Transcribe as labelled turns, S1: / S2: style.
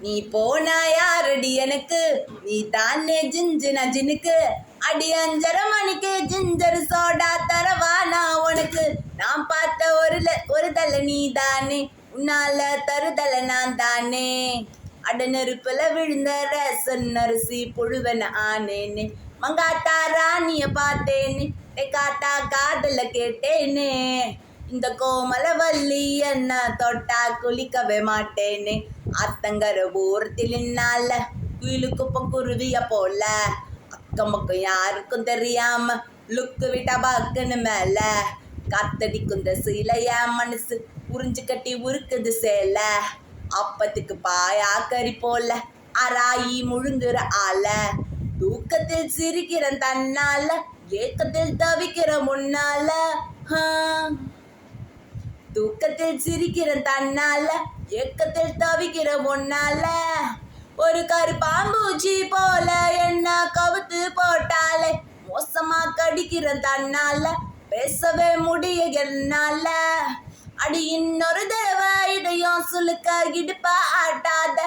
S1: நீ போனா யாரடி எனக்கு? நீ தானே ஜிஞ்சின ஜினுக்கு அடி அஞ்சரை மணிக்கு ஜிஞ்சர் சோடா தரவா நான் உனக்கு? நான் பார்த்த ஒரு ஒரு தலை நீ தானே உன்னால தருதலை நான் தானே? அட நெருப்புல விழுந்த ரசன் அரிசி புழுவன ஆனேனே? மங்காத்தா ராணிய பார்த்தேனே? காத்தா காதல கேட்டேனே? இந்த கோமல வள்ளி என்ன தொட்டா குளிக்கவே மாட்டேனே அத்தங்கர ஓரத்தில் நின்னால குயிலு குருவிய போல. அக்கம் பக்கம் யாருக்கும் தெரியாம லுக்கு விட்டா பாக்குன்னு மேல. காத்தடிக்கும் இந்த சீலைய மனசு உறிஞ்சு கட்டி உருக்குது சேல. அப்பத்துக்கு பாயா கறி போல அராயி முழுங்குற ஆல தூக்கத்தில் சிரிக்கிற தன்னால ஏக்கத்தில் தவிக்கிற முன்னால. ஆ. தூக்கத்தில் சிரிக்கிற தன்னால ஏக்கத்தில் தவிக்கிற ஒன்னால ஒரு கரு பாம்பூச்சி போல என்ன கவுத்து போட்டாலே மோசமா கடிக்கிற தன்னால பேசவே முடிய என்னால. அடி இன்னொரு தேவ இதையும் சுளுக்க இடுப்பா ஆட்டாத.